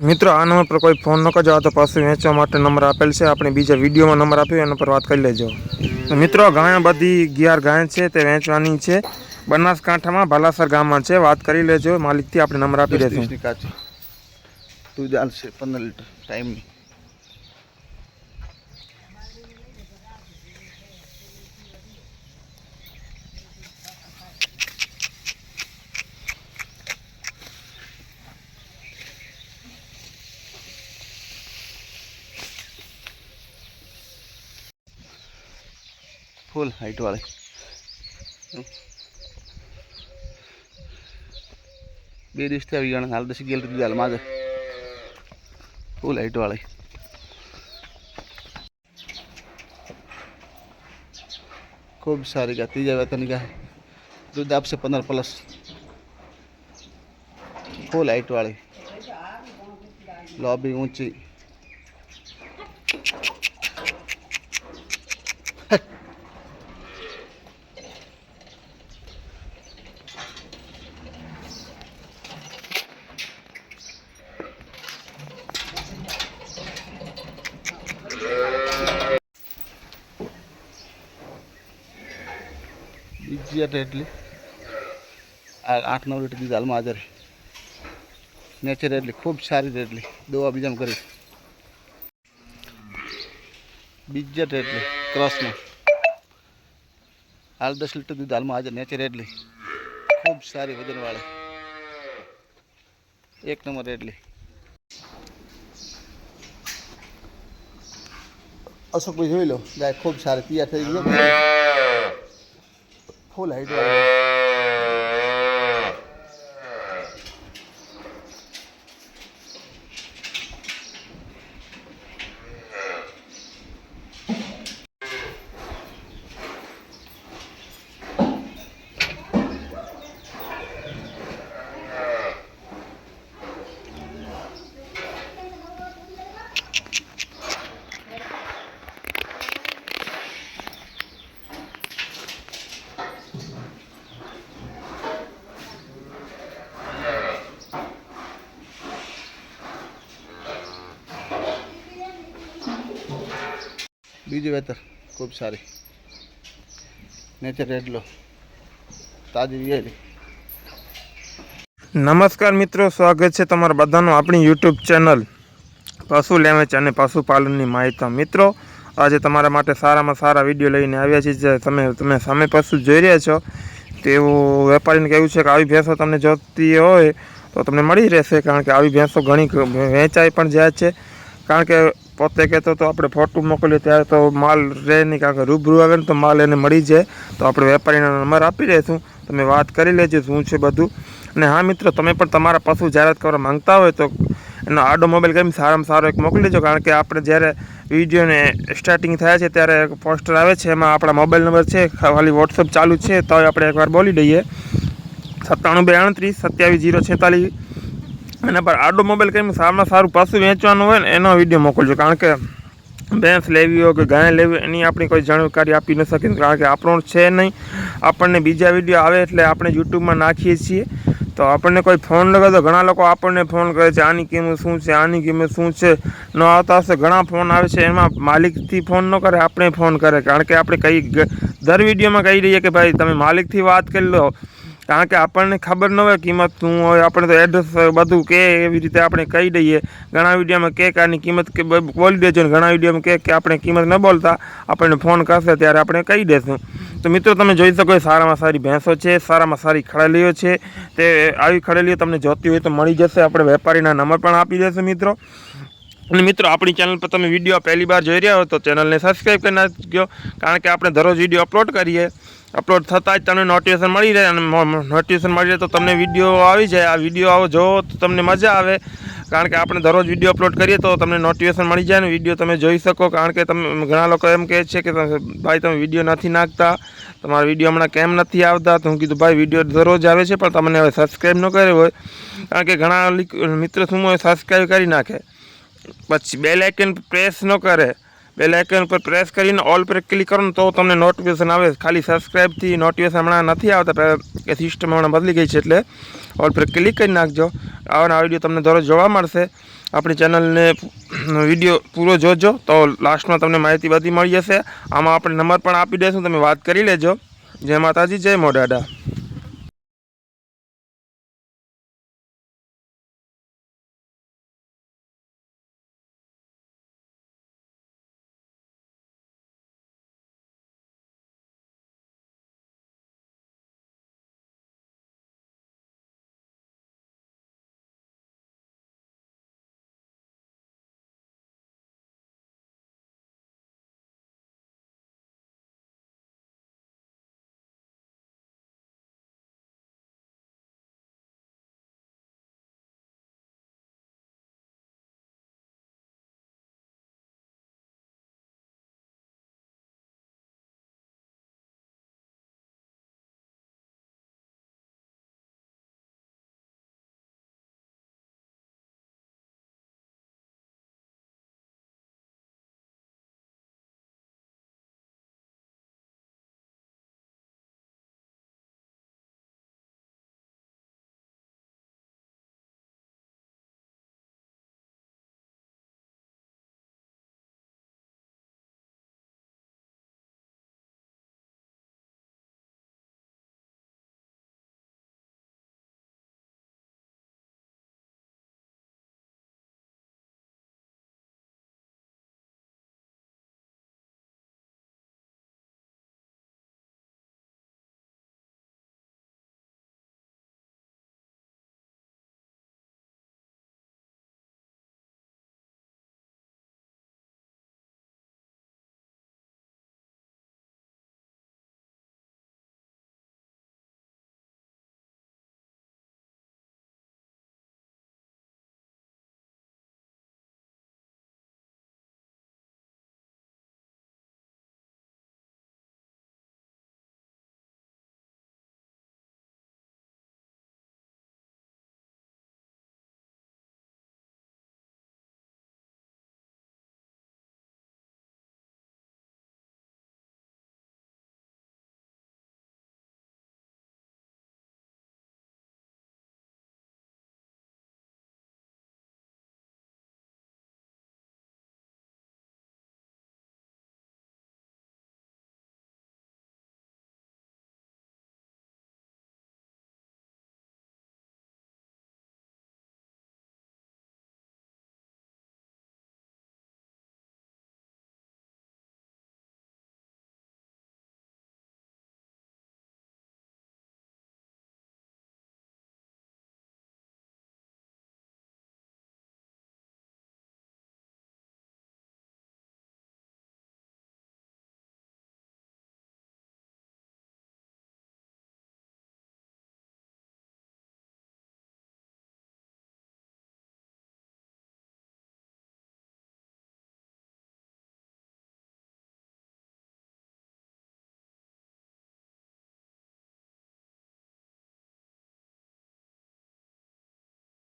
મિત્રો આ નંબર પર કોઈ ફોન ન કરજો. આ તો પાછું વેચવા માટે નંબર આપેલ છે. આપણે બીજા વિડીયોમાં નંબર આપ્યો એના પર વાત કરી લેજો. મિત્રો ગાય બધી ગિયાર ગાય છે તે વેચવાની છે. બનાસકાંઠામાં ભાલાસર ગામમાં છે. વાત કરી લેજો. માલિકથી આપણે નંબર આપી તું ચાલશે પંદર લીટર ટાઈમની ફૂલ હાઈટ વાળી. બે દિવસથી આવી ગયા હાલ દસ ગયેલ હતી હાલ માગે ફૂલ હાઈટ વાળી. ખૂબ સારી ગા ત્રીજા વેતન ગાય. દૂધ આપશે પંદર પ્લસ. ફૂલ હાઈટ વાળી. લોબી ઊંચી. બીજી યાર એટલી આ આઠ નવ લીટર દીધ હાલમાં હાજર નેચર એટલી ખૂબ સારી એટલી દવા બીજામાં કરી બીજા એટલી ક્રોસમાં હાલ દસ લીટર દૂધ હાલમાં હાજર નેચર એટલી ખૂબ સારી વજનવાળી. એક નંબર એટલી. અશોકભાઈ જોઈ લો, ગાય ખૂબ સારી, તૈયાર થઈ ગયો 后来这 બીજી વેતર ખૂબ સારી. નેચર એટલો તાજી વિયેલી નમસ્કાર મિત્રો, સ્વાગત છે તમારા બધાનું આપણી યુટ્યુબ ચેનલ પશુ લેવેચ અને પશુપાલનની માહિતી. મિત્રો, આજે તમારા માટે સારામાં સારા વીડિયો લઈને આવ્યા છીએ જે તમે તમે સામે પશુ જોઈ રહ્યા છો. તેવું વેપારીને કહેવું છે કે આવી ભેંસો તમને જોતી હોય તો તમને મળી રહેશે, કારણ કે આવી ભેંસો ઘણી વેચાઈ પણ જાય છે. કારણ કે પોતે કહેતો તો આપણે ફોટો મોકલીએ ત્યારે તો માલ રહે નહીં કારણ કે રૂબરૂ આવે ને તો માલ એને મળી જાય. તો આપણે વેપારીનો નંબર આપી દઈશું. તમે વાત કરી લેજો શું છે બધું. અને હા મિત્રો, તમે પણ તમારા પશુ જાહેરાત કરવા માંગતા હોય તો એનો આડો મોબાઈલ કેમ સારામાં સારો એક મોકલી દેજો. કારણ કે આપણે જ્યારે વિડીયોને સ્ટાર્ટિંગ થાય છે ત્યારે પોસ્ટર આવે છે, એમાં આપણા મોબાઈલ નંબર છે, ખાલી વોટ્સઅપ ચાલુ છે, તો આપણે એકવાર બોલી દઈએ. સત્તાણું બે આડત્રીસ, સત્યાવીસ, જીરો છેતાલીસ. એના પર આડો મોબાઈલ કેમ સારામાં સારું પાછું વેચવાનું હોય ને, એનો વીડિયો મોકલજો. કારણ કે ભેંસ લેવી હોય કે ગાય લેવી એની આપણી કોઈ જાણકારી આપી ન શકીએ. કારણ કે આપણો છે નહીં. આપણને બીજા વીડિયો આવે એટલે આપણે યુટ્યુબમાં નાખીએ છીએ. તો આપણને કોઈ ફોન લગાવે તો ઘણા લોકો આપણને ફોન કરે છે, આની કિંમત શું છે? આની કિંમત શું છે? ન આવતા હશે. ઘણા ફોન આવે છે, એમાં માલિકથી ફોન ન કરે, આપણે ફોન કરે. કારણ કે આપણે કઈ દર વિડીયોમાં કહી દઈએ કે, ભાઈ, તમે માલિકથી વાત કરી લો. કારણ કે આપણને ખબર ન હોય કિંમત શું હોય, આપણે તો એડ્રેસ બધું કે એવી રીતે આપણે કહી દઈએ. ઘણા વિડીયોમાં કે આની કિંમત કે બોલી દેજો ને ઘણા વિડીયોમાં કે કે આપણે કિંમત ન બોલતા, આપણને ફોન કરશે ત્યારે આપણે કહી દેશું. તો મિત્રો, તમે જોઈ શકો સારામાં સારી ભેંસો છે, સારામાં સારી ખડેલીઓ છે. તે આવી ખડેલીઓ તમને જોતી હોય તો મળી જશે. આપણે વેપારીના નંબર પણ આપી દેશું મિત્રો. અને મિત્રો, આપણી ચેનલ પર તમે વીડિયો પહેલી વાર જોઈ રહ્યા હો તો ચેનલને સબસ્ક્રાઈબ કરી નાખજો. કારણ કે આપણે દરરોજ વીડિયો અપલોડ કરીએ. અપલોડ થતાં જ તમને નોટિફિકેશન મળી રહે અને નોટિફિકેશન મળી રહે તો તમને વીડિયો આવી જાય. આ વીડિયો આવો જોવો તો તમને મજા આવે. કારણ કે આપણે દરરોજ વીડિયો અપલોડ કરીએ તો તમને નોટિફિકેશન મળી જાય ને વીડિયો તમે જોઈ શકો. કારણ કે તમે, ઘણા લોકો એમ કહે છે કે ભાઈ, તમે વીડિયો નથી નાખતા. તમારા વીડિયો હમણાં કેમ નથી આવતા? તો હું કીધું, ભાઈ વીડિયો દરરોજ આવે છે, પણ તમને હવે સબસ્ક્રાઈબ ન કર્યો હોય. કારણ કે ઘણા મિત્રો શું હોય સબસ્ક્રાઈબ કરી નાખે. પછી બે લાઇકન પ્રેસ ન કરે. બે લાઇકન ઉપર પ્રેસ કરીને ઓલ પર ક્લિક કરો તો તમને નોટિફિકેશન આવે. ખાલી સબસ્ક્રાઇબથી નોટિફિકેશન હમણાં નથી આવતા એ સિસ્ટમ હમણાં બદલી ગઈ છે એટલે ઓલ પર ક્લિક કરી નાખજો. આવા નવા વીડિયો તમને દરરોજ જોવા મળશે. આપણી ચેનલને વીડિયો પૂરો જોજો તો લાસ્ટમાં તમને માહિતી બધી મળી જશે. આમાં આપણે નંબર પણ આપી દઈશું, તમે વાત કરી લેજો. જય માતાજી, જય મોડાડા